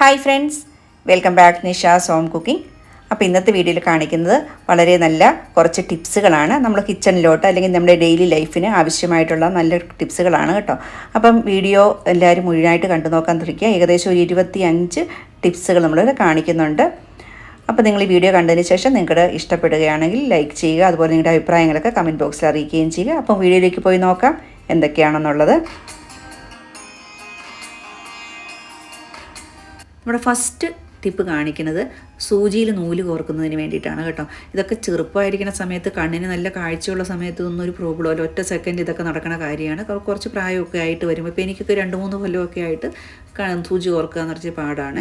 Hi friends welcome back Nisha's home cooking അപ്പോൾ ഇന്നത്തെ വീഡിയോയിൽ കാണിക്കുന്നത് വളരെ നല്ല കുറച്ച് ടിപ്സുകളാണ് നമ്മൾ കിച്ചണിലോട്ട് അല്ലെങ്കിൽ നമ്മുടെ ഡെയിലി ലൈഫിന് ആവശ്യമായിട്ടുള്ള നല്ല ടിപ്സുകളാണ് കേട്ടോ. അപ്പം വീഡിയോ എല്ലാവരും മുഴുവനായിട്ട് കണ്ടു നോക്കാൻ ശ്രമിക്കുക. ഏകദേശം ഒരു ഇരുപത്തി അഞ്ച് ടിപ്സുകൾ നമ്മൾ കാണിക്കുന്നുണ്ട്. അപ്പോൾ നിങ്ങൾ ഈ വീഡിയോ കണ്ടതിന് ശേഷം നിങ്ങൾക്ക് ഇഷ്ടപ്പെടുകയാണെങ്കിൽ ലൈക്ക് ചെയ്യുക അതുപോലെ നിങ്ങളുടെ അഭിപ്രായങ്ങളൊക്കെ കമന്റ് ബോക്സിൽ അറിയിക്കുകയും ചെയ്യുക. അപ്പം വീഡിയോയിലേക്ക് പോയി നോക്കാം എന്തൊക്കെയാണെന്നുള്ളത്. നമ്മുടെ ഫസ്റ്റ് ടിപ്പ് കാണിക്കുന്നത് സൂചിയിൽ നൂൽ കോർക്കുന്നതിന് വേണ്ടിയിട്ടാണ് കേട്ടോ. ഇതൊക്കെ ചെറുപ്പമായിരിക്കുന്ന സമയത്ത് കണ്ണിന് നല്ല കാഴ്ചയുള്ള സമയത്ത് ഒന്നും ഒരു പ്രോബ്ലം അല്ല. ഒറ്റ സെക്കൻഡ് ഇതൊക്കെ നടക്കുന്ന കാര്യമാണ്. കുറച്ച് പ്രായമൊക്കെ ആയിട്ട് വരുമ്പോൾ ഇപ്പോൾ എനിക്കൊക്കെ രണ്ട് മൂന്ന് കൊല്ലമൊക്കെ ആയിട്ട് സൂചി കോർക്കുക എന്ന് പറഞ്ഞ പാടാണ്.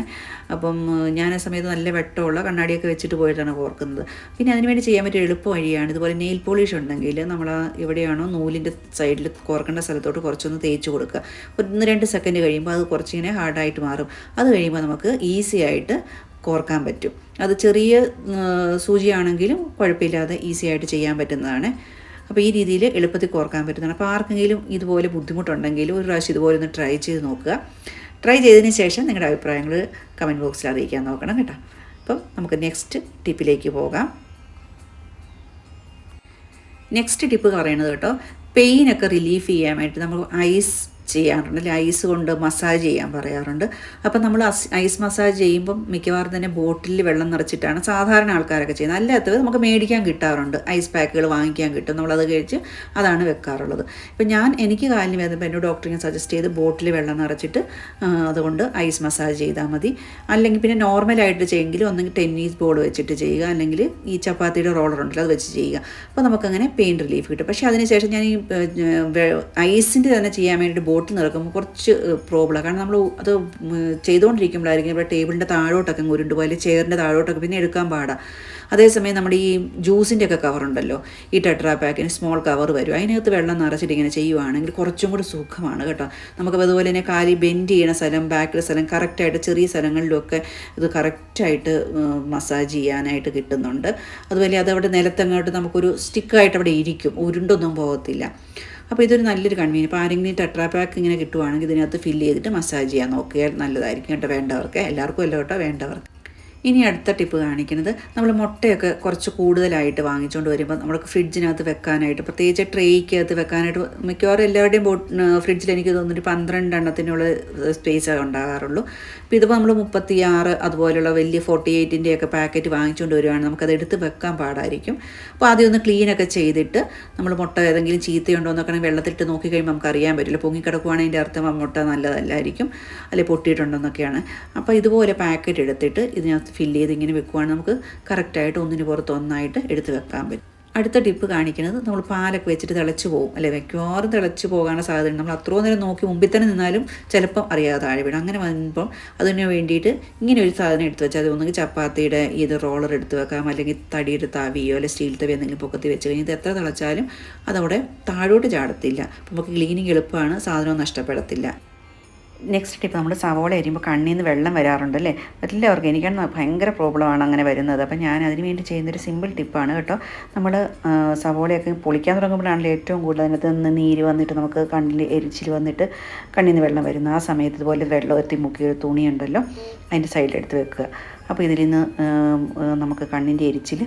അപ്പം ഞാൻ ആ സമയത്ത് നല്ല വെട്ടമുള്ള കണ്ണാടിയൊക്കെ വെച്ചിട്ട് പോയിട്ടാണ് കോർക്കുന്നത്. പിന്നെ അതിനുവേണ്ടി ചെയ്യാൻ പറ്റിയ എളുപ്പ വഴിയാണ് ഇതുപോലെ നെയിൽ പോളിഷ് ഉണ്ടെങ്കിൽ നമ്മൾ എവിടെയാണോ നൂലിന്റെ സൈഡിൽ കോർക്കേണ്ട സ്ഥലത്തോട്ട് കുറച്ചൊന്ന് തേച്ച് കൊടുക്കുക. ഒന്ന് രണ്ട് സെക്കൻഡ് കഴിയുമ്പോൾ അത് കുറച്ചിങ്ങനെ ഹാർഡായിട്ട് മാറും. അത് കഴിയുമ്പോൾ നമുക്ക് ഈസി ആയിട്ട് കോർക്കാൻ പറ്റും. അത് ചെറിയ സൂചിയാണെങ്കിലും കുഴപ്പമില്ലാതെ ഈസി ആയിട്ട് ചെയ്യാൻ പറ്റുന്നതാണ്. അപ്പോൾ ഈ രീതിയിൽ എളുപ്പത്തിൽ കോർക്കാൻ പറ്റുന്നതാണ്. അപ്പോൾ ആർക്കെങ്കിലും ഇതുപോലെ ബുദ്ധിമുട്ടുണ്ടെങ്കിൽ ഒരു പ്രാവശ്യം ഇതുപോലെ ഒന്ന് ട്രൈ ചെയ്ത് നോക്കുക. ട്രൈ ചെയ്തതിന് ശേഷം നിങ്ങളുടെ അഭിപ്രായങ്ങൾ കമന്റ് ബോക്സിൽ അറിയിക്കാൻ നോക്കണം കേട്ടോ. അപ്പം നമുക്ക് നെക്സ്റ്റ് ടിപ്പിലേക്ക് പോകാം. നെക്സ്റ്റ് ടിപ്പ് പറയുന്നത് കേട്ടോ പെയിനൊക്കെ റിലീഫ് ചെയ്യാൻ നമ്മൾ ഐസ് ചെയ്യാറുണ്ട്. അല്ലെ ഐസ് കൊണ്ട് മസാജ് ചെയ്യാൻ പറയാറുണ്ട്. അപ്പം നമ്മൾ ഐസ് മസാജ് ചെയ്യുമ്പം മിക്കവാറും തന്നെ ബോട്ടിലിൽ വെള്ളം നിറച്ചിട്ടാണ് സാധാരണ ആൾക്കാരൊക്കെ ചെയ്യുന്നത്. അല്ലാത്തത് നമുക്ക് മേടിക്കാൻ കിട്ടാറുണ്ട്. ഐസ് പാക്കുകൾ വാങ്ങിക്കാൻ കിട്ടും. നമ്മളത് കഴിച്ച് അതാണ് വെക്കാറുള്ളത്. ഇപ്പം ഞാൻ എനിക്ക് കാലിന് വേദന എന്നോട് ഡോക്ടർ ഞാൻ സജസ്റ്റ് ചെയ്ത് ബോട്ടിൽ വെള്ളം നിറച്ചിട്ട് അതുകൊണ്ട് ഐസ് മസാജ് ചെയ്താൽ മതി. അല്ലെങ്കിൽ പിന്നെ നോർമലായിട്ട് ചെയ്യുമെങ്കിൽ ഒന്നെങ്കിൽ ടെന്നീസ് ബോൾ വെച്ചിട്ട് ചെയ്യുക. അല്ലെങ്കിൽ ഈ ചപ്പാത്തിയുടെ റോളർ ഉണ്ടല്ലോ അത് വെച്ച് ചെയ്യുക. അപ്പോൾ നമുക്കങ്ങനെ പെയിൻ റിലീഫ് കിട്ടും. പക്ഷേ അതിനുശേഷം ഞാൻ ഈ ഐസിന്റെ തന്നെ ചെയ്യാൻ വേണ്ടിയിട്ട് ബോട്ടിൽ നിറക്കുമ്പോൾ കുറച്ച് പ്രോബ്ലം. കാരണം നമ്മൾ അത് ചെയ്തുകൊണ്ടിരിക്കുമ്പോഴായിരിക്കും ഇവിടെ ടേബിളിന്റെ താഴോട്ടൊക്കെ ഉരുണ്ട് പോയാൽ ചെയറിന്റെ താഴോട്ടൊക്കെ പിന്നെ എടുക്കാൻ പാടാം. അതേസമയം നമ്മുടെ ഈ ജ്യൂസിന്റെ ഒക്കെ കവറുണ്ടല്ലോ ഈ ടെട്രാ പാക്കിന് സ്മോൾ കവർ വരും. അതിനകത്ത് വെള്ളം നിറച്ചിട്ട് ഇങ്ങനെ ചെയ്യുവാണെങ്കിൽ കുറച്ചും കൂടി സുഖമാണ് കേട്ടോ. നമുക്ക് അതുപോലെ തന്നെ കാലി ബെൻഡ് ചെയ്യണ സ്ഥലം ബാക്കിലെ സ്ഥലം കറക്റ്റായിട്ട് ചെറിയ സ്ഥലങ്ങളിലൊക്കെ ഇത് കറക്റ്റായിട്ട് മസാജ് ചെയ്യാനായിട്ട് കിട്ടുന്നുണ്ട്. അതുപോലെ അതവിടെ നിലത്തങ്ങോട്ട് നമുക്കൊരു സ്റ്റിക്കായിട്ട് അവിടെ ഇരിക്കും. ഉരുണ്ടൊന്നും പോകത്തില്ല. അപ്പോൾ ഇതൊരു നല്ലൊരു കൺവീനിയൻ ഇപ്പോൾ ആരെങ്കിലും ടെട്രാ പാക്ക് ഇങ്ങനെ കിട്ടുവാണെങ്കിൽ ഇതിനകത്ത് ഫില്ല് ചെയ്തിട്ട് മസാജ് ചെയ്യാൻ നോക്കിയാൽ നല്ലതായിരിക്കും കേട്ടോ വേണ്ടവർക്ക്. എല്ലാവർക്കും അല്ല കേട്ടോ വേണ്ടവർക്ക്. ഇനി അടുത്ത ടിപ്പ് കാണിക്കുന്നത് നമ്മൾ മുട്ടയൊക്കെ കുറച്ച് കൂടുതലായിട്ട് വാങ്ങിച്ചുകൊണ്ട് വരുമ്പോൾ നമുക്ക് ഫ്രിഡ്ജിനകത്ത് വെക്കാനായിട്ട് പ്രത്യേകിച്ച് ട്രേക്കകത്ത് വെക്കാനായിട്ട് മിക്കവാറും എല്ലാവരുടെയും ബോട്ട് ഫ്രിഡ്ജിൽ എനിക്ക് തോന്നുന്നു പന്ത്രണ്ട് എണ്ണത്തിനുള്ള സ്പേസ് ഉണ്ടാകാറുള്ളൂ. അപ്പോൾ ഇതിപ്പോൾ നമ്മൾ മുപ്പത്തി ആറ് അതുപോലുള്ള വലിയ ഫോർട്ടി എയ്റ്റിന്റെ ഒക്കെ പാക്കറ്റ് വാങ്ങിച്ചുകൊണ്ട് വരുവാണെങ്കിൽ നമുക്കത് എടുത്ത് വെക്കാൻ പാടായിരിക്കും. അപ്പോൾ ആദ്യം ഒന്ന് ക്ലീനൊക്കെ ചെയ്തിട്ട് നമ്മൾ മുട്ട ഏതെങ്കിലും ചീത്തയുണ്ടോ എന്നൊക്കെ വെള്ളത്തിലിട്ട് നോക്കി കഴിയുമ്പോൾ നമുക്ക് അറിയാൻ പറ്റില്ല. പൊങ്ങിക്കിടക്കുവാണെങ്കിൽ അതിന്റെ അർത്ഥം. മുട്ട നല്ലതല്ലായിരിക്കും. അല്ലെങ്കിൽ പൊട്ടിയിട്ടുണ്ടോ എന്നൊക്കെയാണ്. അപ്പോൾ ഇതുപോലെ പാക്കറ്റ് എടുത്തിട്ട് ഇതിനകത്ത് ഫില്ല് ചെയ്ത് ഇങ്ങനെ വെക്കുവാണെങ്കിൽ നമുക്ക് കറക്റ്റായിട്ട് ഒന്നിന് പുറത്ത് ഒന്നായിട്ട് എടുത്ത് വെക്കാൻ പറ്റും. അടുത്ത ടിപ്പ് കാണിക്കുന്നത് നമ്മൾ പാലൊക്കെ വെച്ചിട്ട് തിളച്ച് പോകും. അല്ലെ? മിക്കവാറും തിളച്ച് പോകാനുള്ള സാധ്യത നമ്മൾ അത്രയും നേരം നോക്കി മുമ്പിൽ തന്നെ നിന്നാലും ചിലപ്പം അറിയാതെ താഴെ വീഴും. അങ്ങനെ വരുമ്പോൾ അതിന് വേണ്ടിയിട്ട് ഇങ്ങനെ ഒരു സാധനം എടുത്ത് വെച്ചാൽ അത് ഒന്നുകിൽ ചപ്പാത്തിയുടെ ഇത് റോളർ എടുത്ത് വെക്കാം. അല്ലെങ്കിൽ തടിയുടെ തവിയോ അല്ലെങ്കിൽ സ്റ്റീൽ തവി എന്തെങ്കിലും പൊക്കത്തി വെച്ച് കഴിഞ്ഞാൽ ഇത് എത്ര തിളച്ചാലും അതവിടെ താഴോട്ട് ചാടത്തില്ല. നമുക്ക് ക്ലീനിങ് എളുപ്പമാണ്. സാധനവും നഷ്ടപ്പെടത്തില്ല. നെക്സ്റ്റ് ടിപ്പ് നമ്മൾ സവോള അരിയുമ്പോൾ കണ്ണിൽ നിന്ന് വെള്ളം വരാറുണ്ട് അല്ലേ എല്ലാവർക്കും എനിക്കാണ് ഭയങ്കര പ്രോബ്ലമാണ് അങ്ങനെ വരുന്നത്. അപ്പോൾ ഞാൻ അതിന് വേണ്ടി ചെയ്യുന്നൊരു സിമ്പിൾ ടിപ്പാണ് കേട്ടോ. നമ്മൾ സവോളയൊക്കെ പൊളിക്കാൻ തുടങ്ങുമ്പോഴാണല്ലോ ഏറ്റവും കൂടുതൽ അതിനകത്ത് നിന്ന് നീര് വന്നിട്ട് നമുക്ക് കണ്ണിൽ എരിച്ചിൽ വന്നിട്ട് കണ്ണിൽ നിന്ന് വെള്ളം വരുന്നത്. ആ സമയത്ത് ഇതുപോലെ വെള്ളം എത്തി മുക്കിയ ഒരു തുണിയുണ്ടല്ലോ അതിന്റെ സൈഡിലെടുത്ത് വെക്കുക. അപ്പോൾ ഇതിൽ നിന്ന് നമുക്ക് കണ്ണിന്റെ എരിച്ചിൽ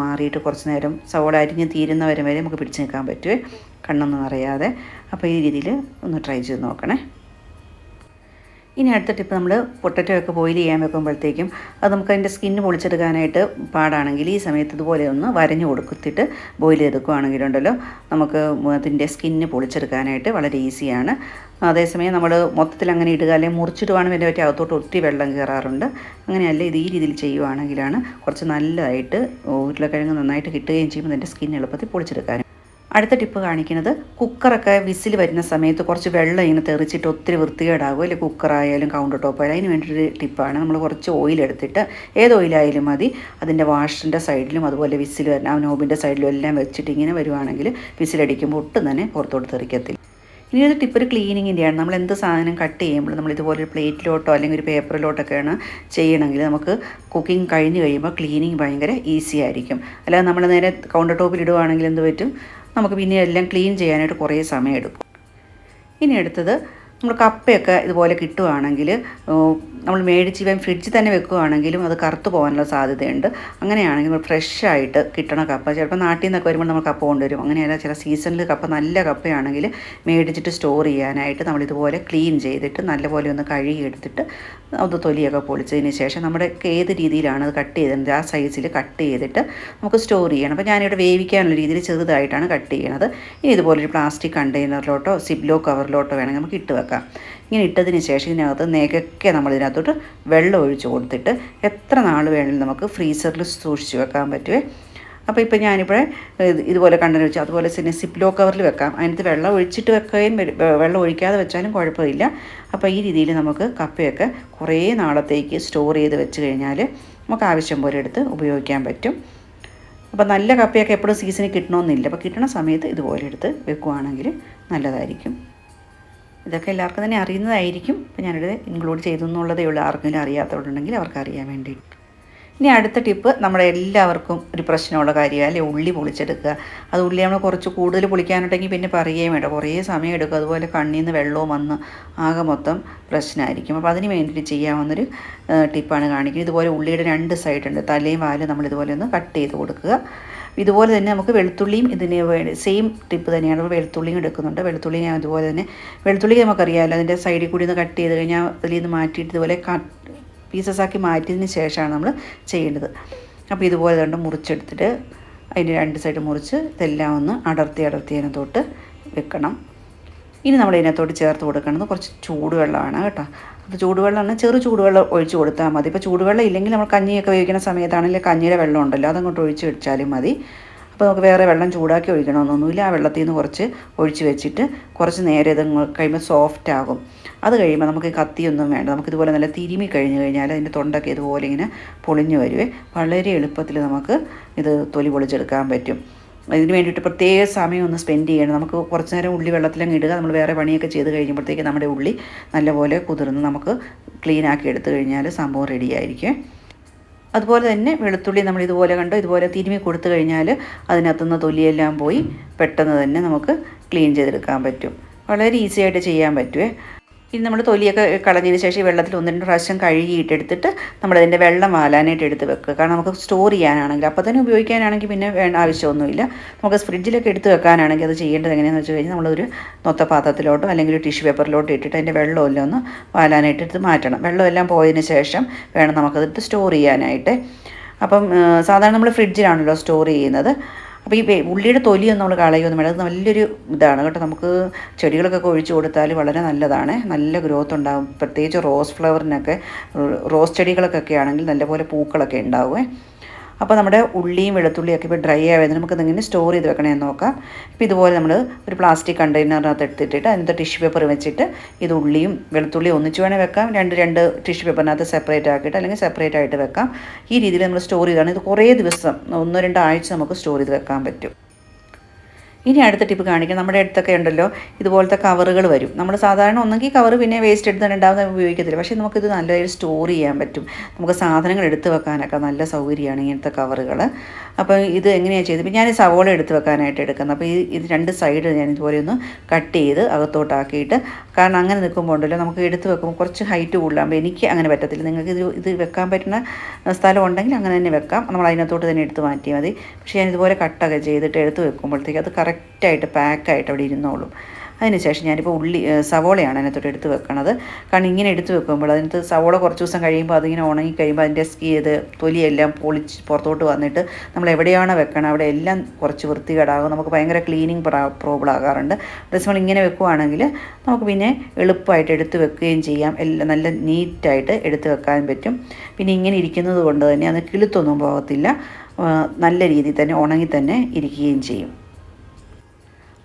മാറിയിട്ട് കുറച്ച് നേരം സവോള അരിഞ്ഞ് തീരുന്നവരെ വരെ നമുക്ക് പിടിച്ച് നിൽക്കാൻ പറ്റുമേ കണ്ണൊന്നും അറിയാതെ അപ്പോൾ ഈ രീതിയിൽ ഒന്ന് ട്രൈ ചെയ്ത് നോക്കണേ. ഇനി അടുത്ത ടിപ്പ് നമ്മൾ പൊട്ടറ്റോ ഒക്കെ ബോയിൽ ചെയ്യാൻ വെക്കുമ്പോഴത്തേക്കും അത് നമുക്ക് അതിന്റെ സ്കിന്ന് പൊളിച്ചെടുക്കാനായിട്ട് പാടാണെങ്കിൽ ഈ സമയത്ത് ഇതുപോലെ ഒന്ന് വരഞ്ഞു കൊടുത്തിട്ട് ബോയിൽ ചെയ്തെടുക്കുകയാണെങ്കിലുണ്ടല്ലോ നമുക്ക് അതിന്റെ സ്കിന്ന് പൊളിച്ചെടുക്കാനായിട്ട് വളരെ ഈസിയാണ് അതേസമയം നമ്മൾ മൊത്തത്തിൽ അങ്ങനെ ഇടുക അല്ലെങ്കിൽ മുറിച്ചിടുവാണെങ്കിൽ എന്റെ പറ്റി അകത്തോട്ട് ഒത്തിരി വെള്ളം കയറാറുണ്ട്. അങ്ങനെയല്ല ഇത് ഈ രീതിയിൽ ചെയ്യുവാണെങ്കിലാണ് കുറച്ച് നല്ലതായിട്ട് ഉരുളക്കിഴങ്ങ് നന്നായിട്ട് കിട്ടുകയും ചെയ്യുമ്പോൾ അതിന്റെ സ്കിൻ എളുപ്പത്തിൽ പൊളിച്ചെടുക്കാനും. അടുത്ത ടിപ്പ് കാണിക്കുന്നത് കുക്കറൊക്കെ വിസിൽ വരുന്ന സമയത്ത് കുറച്ച് വെള്ളം ഇങ്ങനെ തെറിച്ചിട്ട് ഒത്തിരി വൃത്തികേടാകും. അല്ലെങ്കിൽ കുക്കറായാലും കൗണ്ടർ ടോപ്പ് ആയാലും അതിന് വേണ്ടിയൊരു ടിപ്പാണ്. നമ്മൾ കുറച്ച് ഓയിൽ എടുത്തിട്ട് ഏത് ഓയിലായാലും മതി. അതിന്റെ വാഷിന്റെ സൈഡിലും അതുപോലെ വിസിൽ വരുന്ന ആ നോബിന്റെ സൈഡിലും എല്ലാം വെച്ചിട്ട് ഇങ്ങനെ വരുവാണെങ്കിൽ വിസിലടിക്കുമ്പോൾ ഒട്ടും തന്നെ പുറത്തോട്ട് തെറിക്കത്തില്ല. ഇനി ഒരു ടിപ്പ് ഒരു ക്ലീനിങ്ങിന്റെയാണ് നമ്മൾ എന്ത് സാധനം കട്ട് ചെയ്യുമ്പോൾ നമ്മൾ ഇതുപോലെ ഒരു പ്ലേറ്റിലോട്ടോ അല്ലെങ്കിൽ ഒരു പേപ്പറിലോട്ടൊക്കെയാണ് ചെയ്യണമെങ്കിൽ നമുക്ക് കുക്കിംഗ് കഴിഞ്ഞ് കഴിയുമ്പോൾ ക്ലീനിങ് ഭയങ്കര ഈസി ആയിരിക്കും. അല്ലാതെ നമ്മൾ നേരെ കൗണ്ടർ ടോപ്പിൽ ഇടുവാണെങ്കിൽ എന്ത് പറ്റും? നമുക്ക് പിന്നെ എല്ലാം ക്ലീൻ ചെയ്യാനായിട്ട് കുറേ സമയം എടുക്കും. ഇനി അടുത്തത് നമ്മൾ കപ്പയൊക്കെ ഇതുപോലെ കിട്ടുകയാണെങ്കിൽ നമ്മൾ മേടിച്ച് ഇവൻ ഫ്രിഡ്ജിൽ തന്നെ വെക്കുകയാണെങ്കിലും അത് കറുത്ത് പോകാനുള്ള സാധ്യതയുണ്ട്. അങ്ങനെയാണെങ്കിൽ നമ്മൾ ഫ്രഷായിട്ട് കിട്ടണ കപ്പ. ചിലപ്പോൾ നാട്ടിൽ നിന്നൊക്കെ വരുമ്പോൾ നമ്മൾ കപ്പ കൊണ്ടുവരും. അങ്ങനെയല്ല ചില സീസണിൽ കപ്പ നല്ല കപ്പയാണെങ്കിൽ മേടിച്ചിട്ട് സ്റ്റോർ ചെയ്യാനായിട്ട് നമ്മളിതുപോലെ ക്ലീൻ ചെയ്തിട്ട് നല്ലപോലെ ഒന്ന് കഴുകി എടുത്തിട്ട് അത് തൊലിയൊക്കെ പൊളിച്ചതിന് ശേഷം നമ്മുടെ ഏത് രീതിയിലാണ് അത് കട്ട് ചെയ്തത് ആ സൈസിൽ കട്ട് ചെയ്തിട്ട് നമുക്ക് സ്റ്റോർ ചെയ്യണം. അപ്പോൾ ഞാനിവിടെ വേവിക്കാനുള്ള രീതിയിൽ ചെറുതായിട്ടാണ് കട്ട് ചെയ്യണത്. ഇനി ഇതുപോലൊരു പ്ലാസ്റ്റിക് കണ്ടെയ്നറിലോട്ടോ സിബ്ലോ കവറിലോട്ടോ വേണമെങ്കിൽ നമുക്ക് ഇട്ട് വെക്കാം. ഇങ്ങനെ ഇട്ടതിന് ശേഷം ഇതിനകത്ത് നെകക്കെ നമ്മൾ ഇതിനകത്തോട്ട് വെള്ളം ഒഴിച്ച് കൊടുത്തിട്ട് എത്ര നാൾ വേണമെങ്കിലും നമുക്ക് ഫ്രീസറിൽ സൂക്ഷിച്ച് വെക്കാൻ പറ്റുമേ അപ്പോൾ ഇപ്പോൾ ഞാനിപ്പോഴേ ഇത് ഇതുപോലെ കണ്ടു വെച്ചു അതുപോലെ തന്നെ സിപ്ലോ കവറിൽ വെക്കാം. അതിനകത്ത് വെള്ളം ഒഴിച്ചിട്ട് വെക്കുകയും വെള്ളം ഒഴിക്കാതെ വെച്ചാലും കുഴപ്പമില്ല. അപ്പോൾ ഈ രീതിയിൽ നമുക്ക് കപ്പയൊക്കെ കുറേ നാളത്തേക്ക് സ്റ്റോർ ചെയ്ത് വെച്ച് കഴിഞ്ഞാൽ നമുക്ക് ആവശ്യം പോലെ എടുത്ത് ഉപയോഗിക്കാൻ പറ്റും. അപ്പോൾ നല്ല കപ്പയൊക്കെ എപ്പോഴും സീസണിൽ കിട്ടണമെന്നില്ല. അപ്പോൾ കിട്ടണ സമയത്ത് ഇതുപോലെ എടുത്ത് വെക്കുവാണെങ്കിൽ നല്ലതായിരിക്കും. ഇതൊക്കെ എല്ലാവർക്കും തന്നെ അറിയുന്നതായിരിക്കും. അപ്പോൾ ഞാനിത് ഇൻക്ലൂഡ് ചെയ്തു എന്നുള്ളതേ ഉള്ളൂ. ആർക്കെങ്കിലും അറിയാത്തവരുണ്ടെങ്കിൽ അവർക്ക് അറിയാൻ വേണ്ടി ഇനി അടുത്ത ടിപ്പ് നമ്മുടെ എല്ലാവർക്കും ഒരു പ്രശ്നമുള്ള കാര്യമാണ്. അല്ലെ? ഉള്ളി പൊളിച്ചെടുക്കുക. അത് ഉള്ളി നമ്മൾ കുറച്ച് കൂടുതൽ പൊളിക്കാനുണ്ടെങ്കിൽ പിന്നെ പറയുകയും വേണ്ട. കുറേ സമയം എടുക്കും. അതുപോലെ കണ്ണിൽ നിന്ന് വെള്ളവും വന്ന് ആകെ മൊത്തം പ്രശ്നമായിരിക്കും. അപ്പോൾ അതിന് വേണ്ടിയിട്ട് ചെയ്യാവുന്നൊരു ടിപ്പാണ് കാണിക്കുന്നത്. ഇതുപോലെ ഉള്ളിയുടെ രണ്ട് സൈഡുണ്ട്. തലയും വാലും നമ്മൾ ഇതുപോലെ ഒന്ന് കട്ട് ചെയ്ത് കൊടുക്കുക. ഇതുപോലെ തന്നെ നമുക്ക് വെളുത്തുള്ളിയും ഇതിന് സെയിം ടിപ്പ് തന്നെയാണ്. വെളുത്തുള്ളിയും എടുക്കുന്നുണ്ട്. വെളുത്തുള്ളി ഞാൻ ഇതുപോലെ തന്നെ വെളുത്തുള്ളി നമുക്കറിയാമല്ലോ അതിന്റെ സൈഡിൽ കൂടി ഒന്ന് കട്ട് ചെയ്ത് കഴിഞ്ഞാൽ അതിൽ നിന്ന് മാറ്റിയിട്ട് ഇതുപോലെ പീസസ് ആക്കി മാറ്റിയതിന് ശേഷമാണ് നമ്മൾ ചെയ്യേണ്ടത്. അപ്പോൾ ഇതുപോലെ കണ്ട് മുറിച്ചെടുത്തിട്ട് അതിന്റെ രണ്ട് സൈഡ് മുറിച്ച് ഇതെല്ലാം ഒന്ന് അടർത്തി അടർത്തി അതിനകത്തോട്ട് വെക്കണം. ഇനി നമ്മൾ ഇതിനകത്തോട്ട് ചേർത്ത് കൊടുക്കുന്നത് കുറച്ച് ചൂടുവെള്ളമാണ് കേട്ടോ. അപ്പോൾ ചൂടുവെള്ളമാണ് ചെറു ചൂടുവെള്ളം ഒഴിച്ച് കൊടുത്താൽ മതി. ഇപ്പോൾ ചൂടുവെള്ളം ഇല്ലെങ്കിൽ നമ്മൾ കഞ്ഞിയൊക്കെ വേവിക്കുന്ന സമയത്താണെങ്കിൽ കഞ്ഞിയുടെ വെള്ളം ഉണ്ടല്ലോ അതങ്ങോട്ട് ഒഴിച്ച് വെച്ചാലും മതി. അപ്പോൾ നമുക്ക് വേറെ വെള്ളം ചൂടാക്കി ഒഴിക്കണമെന്നൊന്നുമില്ല. ആ വെള്ളത്തിൽ നിന്ന് കുറച്ച് ഒഴിച്ച് വെച്ചിട്ട് കുറച്ച് നേരം ഇത് കഴിയുമ്പോൾ സോഫ്റ്റ് ആകും. അത് കഴിയുമ്പോൾ നമുക്ക് കത്തിയൊന്നും വേണ്ട. നമുക്ക് ഇതുപോലെ നല്ല തിരുമി കഴിഞ്ഞ് കഴിഞ്ഞാൽ അതിന്റെ തൊണ്ടൊക്കെ ഇതുപോലെ ഇങ്ങനെ പൊളിഞ്ഞു വരുവേ. വളരെ എളുപ്പത്തിൽ നമുക്ക് ഇത് തൊലി പൊളിച്ചെടുക്കാൻ പറ്റും. ഇതിന് വേണ്ടിയിട്ട് പ്രത്യേക സമയം ഒന്ന് സ്പെൻഡ് ചെയ്യണം. നമുക്ക് കുറച്ച് നേരം ഉള്ളി വെള്ളത്തിലങ്ങ് ഇടുക. നമ്മൾ വേറെ പണിയൊക്കെ ചെയ്ത് കഴിയുമ്പോഴത്തേക്ക് നമ്മുടെ ഉള്ളി നല്ലപോലെ കുതിർന്ന് നമുക്ക് ക്ലീൻ ആക്കി എടുത്തു കഴിഞ്ഞാൽ സംഭവം റെഡി ആയിരിക്കും. അതുപോലെ തന്നെ വെളുത്തുള്ളി നമ്മൾ ഇതുപോലെ കണ്ടു. ഇതുപോലെ തിരുമി കൊടുത്തു കഴിഞ്ഞാൽ അതിനകത്തുനിന്ന് തൊലിയെല്ലാം പോയി പെട്ടെന്ന് തന്നെ നമുക്ക് ക്ലീൻ ചെയ്തെടുക്കാൻ പറ്റും. വളരെ ഈസി ആയിട്ട് ചെയ്യാൻ പറ്റുമേ ഇനി നമ്മൾ തൊലിയൊക്കെ കളഞ്ഞതിന് ശേഷം വെള്ളത്തിൽ ഒന്ന് രണ്ട് പ്രാവശ്യം കഴുകിയിട്ടെടുത്തിട്ട് നമ്മളതിന്റെ വെള്ളം വാലാനായിട്ട് എടുത്ത് വെക്കുക. കാരണം നമുക്ക് സ്റ്റോർ ചെയ്യാനാണെങ്കിൽ അപ്പോൾ തന്നെ ഉപയോഗിക്കാനാണെങ്കിൽ പിന്നെ വേണ്ട ആവശ്യമൊന്നുമില്ല. നമുക്ക് ഫ്രിഡ്ജിലൊക്കെ എടുത്ത് വെക്കാനാണെങ്കിൽ അത് ചെയ്യേണ്ടത് എങ്ങനെയാണെന്ന് വെച്ച് കഴിഞ്ഞാൽ നമ്മളൊരു നൊത്ത പാത്രത്തിലോട്ടോ അല്ലെങ്കിൽ ഒരു ടിഷ്യൂ പേപ്പറിലോട്ടോ ഇട്ടിട്ട് അതിന്റെ വെള്ളമെല്ലാം ഒന്ന് വാലാനായിട്ട് എടുത്ത് മാറ്റണം. വെള്ളമെല്ലാം പോയതിന് ശേഷം വേണം നമുക്കതെടുത്ത് സ്റ്റോർ ചെയ്യാനായിട്ട്. അപ്പം സാധാരണ നമ്മൾ ഫ്രിഡ്ജിലാണല്ലോ സ്റ്റോർ ചെയ്യുന്നത്. അപ്പോൾ ഈ ഉള്ളിയുടെ തൊലിയൊന്നും നമ്മൾ കളയൊന്നും വേണ്ട അത് നല്ലൊരു ഇതാണ് കേട്ടോ. നമുക്ക് ചെടികൾക്കൊക്കെ ഒഴിച്ചു കൊടുത്താൽ വളരെ നല്ലതാണ്. നല്ല ഗ്രോത്ത് ഉണ്ടാകും പ്രത്യേകിച്ച് റോസ് ഫ്ലവറിനൊക്കെ റോസ് ചെടികൾക്കൊക്കെ ആണെങ്കിൽ നല്ലപോലെ പൂക്കളൊക്കെ ഉണ്ടാവുമേ അപ്പോൾ നമ്മുടെ ഉള്ളിയും വെളുത്തുള്ളിയൊക്കെ ഇപ്പോൾ ഡ്രൈ ആയതിന് നമുക്ക് ഇങ്ങനെ സ്റ്റോർ ചെയ്ത് വെക്കണമെന്ന് നോക്കാം. ഇപ്പോൾ ഇതുപോലെ നമ്മൾ ഒരു പ്ലാസ്റ്റിക് കണ്ടെയ്നറിനകത്ത് എടുത്തിട്ടിട്ട് അതിനകത്ത് ടിഷ്യൂ പേപ്പർ വെച്ചിട്ട് ഇത് ഉള്ളിയും വെളുത്തുള്ളിയും ഒന്നിച്ച് വേണേൽ വെക്കാം. രണ്ട് രണ്ട് ടിഷ്യൂ പേപ്പറിനകത്ത് സെപ്പറേറ്റ് ആക്കിയിട്ട് അല്ലെങ്കിൽ സെപ്പറേറ്റ് ആയിട്ട് വെക്കാം. ഈ രീതിയിൽ നമ്മൾ സ്റ്റോർ ചെയ്താണ്. ഇത് കുറേ ദിവസം ഒന്നോ രണ്ടോ ആഴ്ച നമുക്ക് സ്റ്റോർ ചെയ്ത് വെക്കാൻ പറ്റും. ഇനി അടുത്ത ടിപ്പ് കാണിക്കാം. നമ്മുടെ അടുത്തൊക്കെ ഉണ്ടല്ലോ ഇതുപോലത്തെ കവറുകൾ വരും. നമ്മൾ സാധാരണ ഒന്നെങ്കിൽ കവർ പിന്നെ വേസ്റ്റ് എടുത്ത് ഉണ്ടാകുന്ന ഉപയോഗിക്കത്തില്ല. പക്ഷേ നമുക്കിത് നല്ലതായി സ്റ്റോർ ചെയ്യാൻ പറ്റും. നമുക്ക് സാധനങ്ങൾ എടുത്ത് വെക്കാനൊക്കെ നല്ല സൗകര്യമാണ് ഇങ്ങനത്തെ കവറുകൾ. അപ്പോൾ ഇത് എങ്ങനെയാണ് ചെയ്തത്? ഇപ്പം ഞാൻ സവോള എടുത്ത് വെക്കാനായിട്ട് എടുക്കുന്നത്. അപ്പോൾ ഈ ഇത് രണ്ട് സൈഡ് ഞാൻ ഇതുപോലെ ഒന്ന് കട്ട് ചെയ്ത് അകത്തോട്ടാക്കിയിട്ട് കാരണം അങ്ങനെ നിൽക്കുമ്പോൾ ഉണ്ടല്ലോ നമുക്ക് എടുത്ത് വെക്കുമ്പോൾ കുറച്ച് ഹൈറ്റ് കൂടുതലാകുമ്പോൾ എനിക്ക് അങ്ങനെ പറ്റത്തില്ല. നിങ്ങൾക്ക് ഇത് ഇത് വെക്കാൻ പറ്റുന്ന സ്ഥലം ഉണ്ടെങ്കിൽ അങ്ങനെ തന്നെ വെക്കാം. നമ്മൾ അതിനകത്തോട്ട് തന്നെ എടുത്ത് മാറ്റിയാൽ മതി. പക്ഷേ ഞാൻ ഇതുപോലെ കട്ടൊക്കെ ചെയ്തിട്ട് എടുത്ത് വെക്കുമ്പോഴത്തേക്ക് അത് കറക്റ്റായിട്ട് പാക്കായിട്ട് അവിടെ ഇരുന്നോളും. അതിനുശേഷം ഞാനിപ്പോൾ ഉള്ളി സവോളയാണ് അതിനകത്തോട്ട് എടുത്ത് വെക്കണത്. കാരണം ഇങ്ങനെ എടുത്ത് വെക്കുമ്പോൾ അതിനകത്ത് സവോള കുറച്ച് ദിവസം കഴിയുമ്പോൾ അതിങ്ങനെ ഉണങ്ങി കഴിയുമ്പോൾ അതിന്റെ ഇത് തൊലിയെല്ലാം പൊളിച്ച് പുറത്തോട്ട് വന്നിട്ട് നമ്മൾ എവിടെയാണ് വെക്കണം അവിടെ എല്ലാം കുറച്ച് വൃത്തികേടാകും. നമുക്ക് ഭയങ്കര ക്ലീനിങ് പ്രോബ്ലം ആകാറുണ്ട്. അതേസമയം ഇങ്ങനെ വെക്കുവാണെങ്കിൽ നമുക്ക് പിന്നെ എളുപ്പമായിട്ട് എടുത്ത് വെക്കുകയും ചെയ്യാം. എല്ലാം നല്ല നീറ്റായിട്ട് എടുത്ത് വെക്കാൻ പറ്റും. പിന്നെ ഇങ്ങനെ ഇരിക്കുന്നത് കൊണ്ട് തന്നെ അത് കിളുത്തൊന്നും പോകത്തില്ല. നല്ല രീതിയിൽ തന്നെ ഉണങ്ങി തന്നെ ഇരിക്കുകയും ചെയ്യും.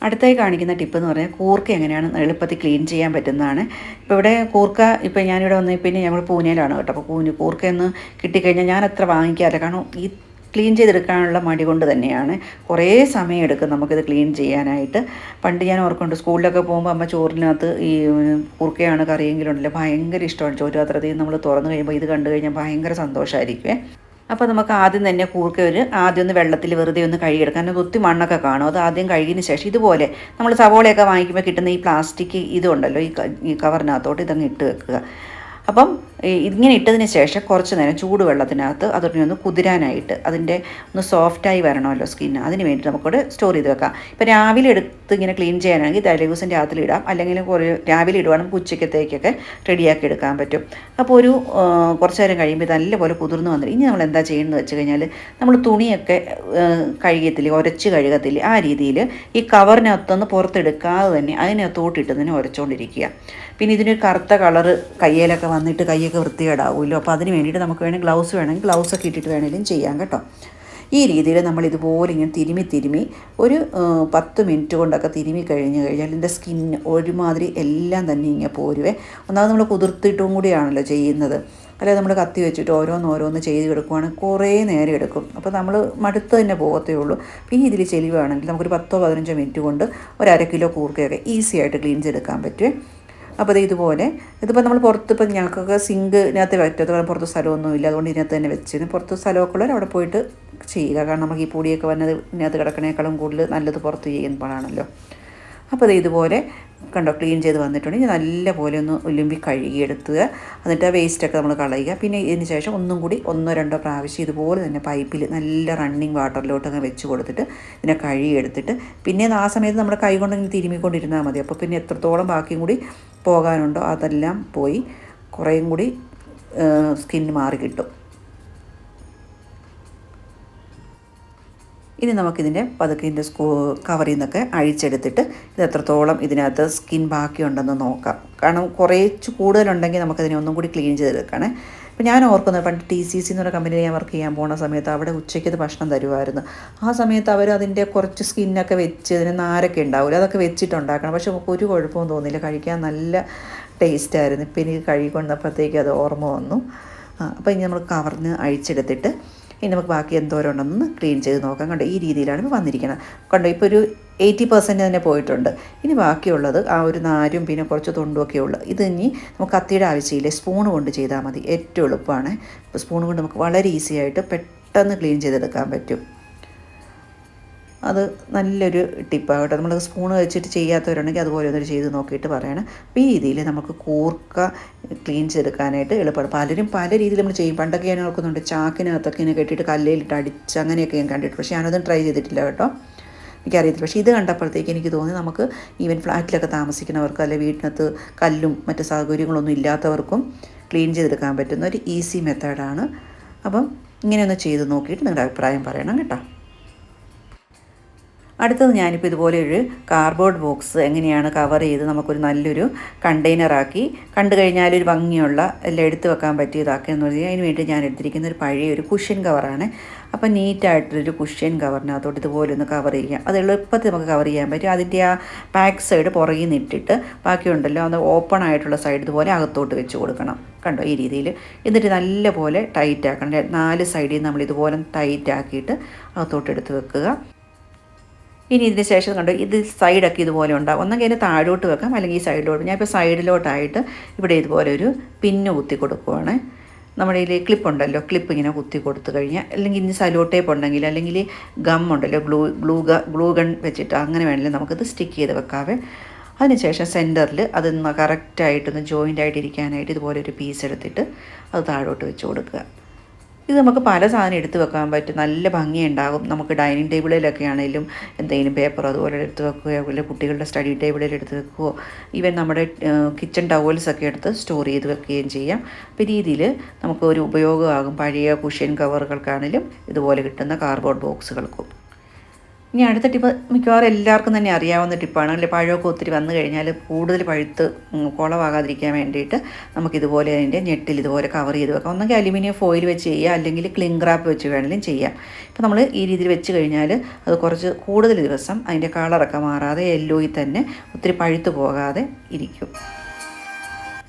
അടുത്തായി കാണിക്കുന്ന ടിപ്പ് എന്ന് പറഞ്ഞാൽ കൂർക്ക എങ്ങനെയാണ് എളുപ്പത്തിൽ ക്ലീൻ ചെയ്യാൻ പറ്റുന്നതാണ്. ഇപ്പോൾ ഇവിടെ കൂർക്ക ഇപ്പോൾ ഞാനിവിടെ വന്നതിൽ പിന്നെ ഞങ്ങൾ പൂനെയിലാണ് കേട്ടോ. അപ്പോൾ പൂനെ കൂർക്കയൊന്ന് കിട്ടിക്കഴിഞ്ഞാൽ ഞാൻ അത്ര വാങ്ങിക്കാറില്ല. കാരണം ഈ ക്ലീൻ ചെയ്തെടുക്കാനുള്ള മടി കൊണ്ട് തന്നെയാണ്. കുറേ സമയം എടുക്കും നമുക്കിത് ക്ലീൻ ചെയ്യാനായിട്ട്. പണ്ട് ഞാൻ ഓർക്കുന്നുണ്ട് സ്കൂളിലൊക്കെ പോകുമ്പോൾ അമ്മ ചോറിനകത്ത് ഈ കുറുക്കയാണ് കറിയെങ്കിലും ഉണ്ടല്ലോ. ഭയങ്കര ഇഷ്ടമാണ് ചോറ്. പാത്രത്തിൽ നമ്മൾ തുറന്നു കഴിയുമ്പോൾ ഇത് കണ്ടു കഴിഞ്ഞാൽ ഭയങ്കര സന്തോഷമായിരിക്കുമേ അപ്പോൾ നമുക്ക് ആദ്യം തന്നെ കൂർക്ക ഒരു ആദ്യം ഒന്ന് വെള്ളത്തിൽ വെറുതെ ഒന്ന് കഴുകിയെടുക്കാം. കാരണം ഒത്തിരി മണ്ണൊക്കെ കാണും. അത് ആദ്യം കഴുകിയതിന് ശേഷം ഇതുപോലെ നമ്മൾ സവോളയൊക്കെ വാങ്ങിക്കുമ്പോൾ കിട്ടുന്ന ഈ പ്ലാസ്റ്റിക് ഇതുണ്ടല്ലോ ഈ കവറിനകത്തോട്ട് ഇതങ്ങ് ഇട്ട് വെക്കുക. അപ്പം ഇങ്ങനെ ഇട്ടതിന് ശേഷം കുറച്ച് നേരം ചൂടുവെള്ളത്തിനകത്ത് അതൊക്കെ ഒന്ന് കുതിരാനായിട്ട് അതിന്റെ ഒന്ന് സോഫ്റ്റായി വരണമല്ലോ സ്കിന്ന് അതിന് വേണ്ടി നമുക്കവിടെ സ്റ്റോർ ചെയ്ത് വെക്കാം. ഇപ്പോൾ രാവിലെ എടുത്ത് ഇങ്ങനെ ക്ലീൻ ചെയ്യാനാണെങ്കിൽ തലേ ദിവസം രാത്രി ഇടാം. അല്ലെങ്കിൽ കുറേ രാവിലെ ഇടുവാണെങ്കിൽ ഉച്ചക്കത്തേക്കൊക്കെ റെഡിയാക്കി എടുക്കാൻ പറ്റും. അപ്പോൾ ഒരു കുറച്ച് നേരം കഴിയുമ്പോൾ നല്ലപോലെ കുതിർന്ന് വന്നിട്ട് ഇനി നമ്മൾ എന്താ ചെയ്യുന്നത് വെച്ച് കഴിഞ്ഞാൽ നമ്മൾ തുണിയൊക്കെ കഴുകത്തില്ല ഉരച്ച് കഴുകത്തില്ലേ ആ രീതിയിൽ ഈ കവറിനകത്തൊന്ന് പുറത്തെടുക്കാതെ തന്നെ അതിനകത്തോട്ടിട്ട് തന്നെ ഉരച്ചുകൊണ്ടിരിക്കുക പിന്നെ ഇതിനൊരു കറുത്ത കളറ് കയ്യിലൊക്കെ വന്നിട്ട് കൈയൊക്കെ വൃത്തികേടാവുമല്ലോ അപ്പോൾ അതിന് വേണ്ടിയിട്ട് നമുക്ക് വേണമെങ്കിൽ ഗ്ലൗസ് വേണമെങ്കിൽ ഗ്ലൗസ് ഒക്കെ ഇട്ടിട്ട് വേണമെങ്കിലും ചെയ്യാം കേട്ടോ. ഈ രീതിയിൽ നമ്മൾ ഇതുപോലെ ഇങ്ങനെ തിരുമി തിരുമി ഒരു പത്ത് മിനിറ്റ് കൊണ്ടൊക്കെ തിരുമി കഴിഞ്ഞ് കഴിഞ്ഞാൽ ഇതിന്റെ സ്കിൻ ഒരുമാതിരി എല്ലാം തന്നെ ഇങ്ങനെ പോരുവേ. ഒന്നാമത് നമ്മൾ കുതിർത്തിട്ടും കൂടിയാണല്ലോ ചെയ്യുന്നത്. അല്ലെങ്കിൽ നമ്മൾ കത്തി വെച്ചിട്ട് ഓരോന്ന് ഓരോന്ന് ചെയ്ത് കൊടുക്കുവാണെങ്കിൽ കുറേ നേരം എടുക്കും. അപ്പോൾ നമ്മൾ മടുത്ത് തന്നെ പോകത്തേ ഉള്ളൂ. പിന്നെ ഇതിൽ ചെലിവാണെങ്കിൽ നമുക്കൊരു പത്തോ പതിനഞ്ചോ മിനിറ്റ് കൊണ്ട് ഒരു അര കിലോ കൂർക്കയൊക്കെ ഈസി ആയിട്ട് ക്ലീൻ ചെയ്തെടുക്കാൻ പറ്റുമേ അപ്പോൾ ഇതുപോലെ. ഇതിപ്പോൾ നമ്മൾ പുറത്ത് ഇപ്പം ഞങ്ങൾക്കൊക്കെ സിങ്കിനകത്ത് വെറ്റത് കാരണം പുറത്ത് സ്ഥലമൊന്നുമില്ല. അതുകൊണ്ട് ഇതിനകത്ത് തന്നെ വെച്ച് പുറത്ത് സ്ഥലമൊക്കെ ഉള്ളവർ അവിടെ പോയിട്ട് ചെയ്യുക. കാരണം നമുക്ക് ഈ പൊടിയൊക്കെ വന്നത് ഇതിനകത്ത് കിടക്കണേക്കാളും കൂടുതൽ നല്ലത് പുറത്ത് ചെയ്യുമ്പോഴാണല്ലോ അപ്പോൾ അത് ഇതുപോലെ കണ്ടോ ക്ലീൻ ചെയ്ത് വന്നിട്ടുണ്ടെങ്കിൽ നല്ല പോലെ ഒന്ന് ഉലുമ്പി കഴുകിയെടുത്തുക എന്നിട്ട് ആ വേസ്റ്റൊക്കെ നമ്മൾ കളയുക. പിന്നെ ഇതിന് ശേഷം ഒന്നും കൂടി ഒന്നോ രണ്ടോ പ്രാവശ്യം ഇതുപോലെ തന്നെ പൈപ്പിൽ നല്ല റണ്ണിങ് വാട്ടറിലോട്ട് അങ്ങ് വെച്ച് കൊടുത്തിട്ട് ഇതിനെ കഴുകിയെടുത്തിട്ട് പിന്നെ ആ സമയത്ത് നമ്മുടെ കൈ കൊണ്ടെങ്കിലും തിരുമ്മിക്കൊണ്ടിരുന്നാൽ മതി. അപ്പോൾ പിന്നെ എത്രത്തോളം ബാക്കിയും കൂടി പോകാനുണ്ടോ അതെല്ലാം പോയി കുറേയും കൂടി സ്കിൻ മാറി കിട്ടും. ഇനി നമുക്കിതിന്റെ പതുക്കെ ഇതിന്റെ സ്കൂ കവറിൽ നിന്നൊക്കെ അഴിച്ചെടുത്തിട്ട് ഇത് എത്രത്തോളം ഇതിനകത്ത് സ്കിൻ ബാക്കിയുണ്ടെന്ന് നോക്കാം. കാരണം കുറേച്ച് കൂടുതലുണ്ടെങ്കിൽ നമുക്കതിനെ ഒന്നും കൂടി ക്ലീൻ ചെയ്തെടുക്കണേ. ഇപ്പം ഞാൻ ഓർക്കുന്നത് പണ്ട് ടി സി സി എന്ന് പറഞ്ഞ കമ്പനിയിൽ ഞാൻ വർക്ക് ചെയ്യാൻ പോകുന്ന സമയത്ത് അവിടെ ഉച്ചയ്ക്ക് ഇത് ഭക്ഷണം തരുമായിരുന്നു ആ സമയത്ത് അവർ അതിന്റെ കുറച്ച് സ്കിന്നൊക്കെ വെച്ച് അതിന് നാരൊക്കെ ഉണ്ടാവില്ല അതൊക്കെ വെച്ചിട്ടുണ്ടാക്കണം. പക്ഷെ നമുക്ക് ഒരു കുഴപ്പവും തോന്നിയില്ല. കഴിക്കാൻ നല്ല ടേസ്റ്റ് ടേസ്റ്റായിരുന്നു ഇപ്പം എനിക്ക് കഴുകിക്കൊണ്ടപ്പോഴത്തേക്ക് അത് ഓർമ്മ വന്നു. അപ്പോൾ ഇനി നമ്മൾ കവർന്ന് അഴിച്ചെടുത്തിട്ട് ഇനി നമുക്ക് ബാക്കി എന്തോരം ഉണ്ടെന്ന് ക്ലീൻ ചെയ്ത് നോക്കാം. കണ്ടോ ഈ രീതിയിലാണ് ഇപ്പോൾ വന്നിരിക്കുന്നത് കണ്ടോ ഇപ്പോൾ ഒരു എയ്റ്റി പെർസെന്റ് തന്നെ പോയിട്ടുണ്ട്. ഇനി ബാക്കിയുള്ളത് ആ ഒരു നാരും പിന്നെ കുറച്ച് തൊണ്ടുമൊക്കെ ഉള്ളു. ഇത് ഇനി നമുക്ക് കത്തിയുടെ ആവശ്യമില്ല. സ്പൂൺ കൊണ്ട് ചെയ്താൽ മതി. ഏറ്റവും എളുപ്പമാണ്. ഇപ്പോൾ സ്പൂൺ കൊണ്ട് നമുക്ക് വളരെ ഈസി ആയിട്ട് പെട്ടെന്ന് ക്ലീൻ ചെയ്തെടുക്കാൻ പറ്റും. അത് നല്ലൊരു ടിപ്പാണ് കേട്ടോ. നമ്മൾ സ്പൂൺ വെച്ചിട്ട് ചെയ്യാത്തവരുണ്ടെങ്കിൽ അതുപോലെ ഒന്നൊരു ചെയ്ത് നോക്കിയിട്ട് പറയണം. അപ്പോൾ ഈ രീതിയിൽ നമുക്ക് കൂർക്ക ക്ലീൻ ചെയ്തെടുക്കാനായിട്ട് എളുപ്പമാണ്. പലരും പല രീതിയിൽ നമ്മൾ ചെയ്യും. പണ്ടൊക്കെ ഞാൻ ഓർക്കുന്നുണ്ട് ചാക്കിനകത്തൊക്കെ ഇങ്ങനെ കെട്ടിയിട്ട് കല്ലയിലിട്ട് അടിച്ച് അങ്ങനെയൊക്കെ ഞാൻ കണ്ടിട്ട് പക്ഷേ ഞാനതും ട്രൈ ചെയ്തിട്ടില്ല കേട്ടോ. എനിക്കറിയത്തില്ല. പക്ഷേ ഇത് കണ്ടപ്പോഴത്തേക്ക് എനിക്ക് തോന്നി നമുക്ക് ഈവൻ ഫ്ലാറ്റിലൊക്കെ താമസിക്കുന്നവർക്ക് അല്ലെങ്കിൽ വീട്ടിനകത്ത് കല്ലും മറ്റ് സൗകര്യങ്ങളൊന്നും ഇല്ലാത്തവർക്കും ക്ലീൻ ചെയ്തെടുക്കാൻ പറ്റുന്ന ഒരു ഈസി മെത്തേഡാണ് അപ്പം ഇങ്ങനെയൊന്ന് ചെയ്ത് നോക്കിയിട്ട് നിങ്ങളുടെ അഭിപ്രായം പറയണം കേട്ടോ. അടുത്തത് ഞാനിപ്പോൾ ഇതുപോലെ ഒരു കാർഡ്ബോർഡ് ബോക്സ് എങ്ങനെയാണ് കവർ ചെയ്ത് നമുക്കൊരു നല്ലൊരു കണ്ടെയ്നറാക്കി കണ്ടു കഴിഞ്ഞാൽ ഒരു ഭംഗിയുള്ള എല്ലാം എടുത്തു വെക്കാൻ പറ്റിയതാക്കി എന്ന് പറഞ്ഞാൽ അതിന് വേണ്ടി ഞാൻ എടുത്തിരിക്കുന്ന ഒരു പഴയ ഒരു കുഷ്യൻ കവറാണ് അപ്പോൾ നീറ്റായിട്ടൊരു കുഷ്യൻ കവറിനകത്തോട്ട് ഇതുപോലെ ഒന്ന് കവർ ചെയ്യാം. അത് എളുപ്പത്തിൽ നമുക്ക് കവർ ചെയ്യാൻ പറ്റും. അതിന്റെ ആ ബാക്ക് സൈഡ് പുറകിൽ നിന്ന് ഇട്ടിട്ട് ബാക്കിയുണ്ടല്ലോ അത് ഓപ്പൺ ആയിട്ടുള്ള സൈഡ് ഇതുപോലെ അകത്തോട്ട് വെച്ച് കൊടുക്കണം. കണ്ടോ? ഈ രീതിയിൽ. എന്നിട്ട് നല്ലപോലെ ടൈറ്റ് ആക്കണം. നാല് സൈഡിൽ നമ്മൾ ഇതുപോലെ ടൈറ്റ് ആക്കിയിട്ട് അകത്തോട്ട് എടുത്ത് വെക്കുക. ഇനി ഇതിന് ശേഷം കണ്ടു ഇത് സൈഡൊക്കെ ഇതുപോലെ ഉണ്ടാകും ഒന്നെങ്കിൽ അതിന് താഴോട്ട് വെക്കാം അല്ലെങ്കിൽ ഈ സൈഡിലോട്ട് ഞാൻ ഇപ്പോൾ സൈഡിലോട്ടായിട്ട് ഇവിടെ ഇതുപോലെ ഒരു പിന്ന് കുത്തി കൊടുക്കുവാണ്. നമ്മുടെ ഇതിൽ ക്ലിപ്പുണ്ടല്ലോ ക്ലിപ്പ് ഇങ്ങനെ കുത്തി കൊടുത്തു കഴിഞ്ഞാൽ അല്ലെങ്കിൽ ഇനി സലോ ടേപ്പ് ഉണ്ടെങ്കിൽ അല്ലെങ്കിൽ ഗം ഉണ്ടല്ലോ ഗ്ലൂ ഗ്ലൂ ഗ്ലൂ ഗൺ വെച്ചിട്ട് അങ്ങനെ വേണമെങ്കിൽ നമുക്കിത് സ്റ്റിക്ക് ചെയ്ത് വെക്കാവേ. അതിനുശേഷം സെന്ററിൽ അതൊന്ന് കറക്റ്റായിട്ടൊന്ന് ജോയിന്റ് ആയിട്ട് ഇരിക്കാനായിട്ട് ഇതുപോലെ ഒരു പീസ് എടുത്തിട്ട് അത് താഴോട്ട് വെച്ച് കൊടുക്കുക. ഇത് നമുക്ക് പല സാധനം എടുത്ത് വെക്കാൻ പറ്റും. നല്ല ഭംഗിയുണ്ടാകും. നമുക്ക് ഡൈനിങ് ടേബിളിലൊക്കെ ആണെങ്കിലും എന്തെങ്കിലും പേപ്പർ അതുപോലെ എടുത്ത് വെക്കുകയോ അല്ലെങ്കിൽ കുട്ടികളുടെ സ്റ്റഡി ടേബിളിൽ എടുത്ത് വെക്കുകയോ ഈവൻ നമ്മുടെ കിച്ചൺ ടവൽസ് ഒക്കെ എടുത്ത് സ്റ്റോർ ചെയ്ത് വെക്കുകയും ചെയ്യാം. അപ്പോൾ രീതിയിൽ നമുക്ക് ഒരു ഉപയോഗമാകും. പഴയ കുഷ്യൻ കവറുകൾക്കാണെങ്കിലും ഇതുപോലെ കിട്ടുന്ന കാർഡ്ബോർഡ് ബോക്സുകൾക്കും. ഇനി അടുത്ത ടിപ്പ് മിക്കവാറും എല്ലാവർക്കും തന്നെ അറിയാവുന്ന ടിപ്പാണ്. അല്ലെ പഴമൊക്കെ ഒത്തിരി വന്നു കഴിഞ്ഞാൽ കൂടുതൽ പഴുത്ത് കുളവാകാതിരിക്കാൻ വേണ്ടിയിട്ട് നമുക്കിതുപോലെ അതിന്റെ ഞെട്ടിൽ ഇതുപോലെ കവർ ചെയ്ത് വെക്കാം. ഒന്നെങ്കിൽ അലുമിനിയം ഫോയിൽ വെച്ച് ചെയ്യുക അല്ലെങ്കിൽ ക്ലിംഗ് റാപ്പ് വെച്ച് വേണമെങ്കിലും ചെയ്യാം. ഇപ്പോൾ നമ്മൾ ഈ രീതിയിൽ വെച്ച് കഴിഞ്ഞാൽ അത് കുറച്ച് കൂടുതൽ ദിവസം അതിന്റെ കളറൊക്കെ മാറാതെ യെല്ലോയിൽ തന്നെ ഒത്തിരി പഴുത്ത് പോകാതെ ഇരിക്കും.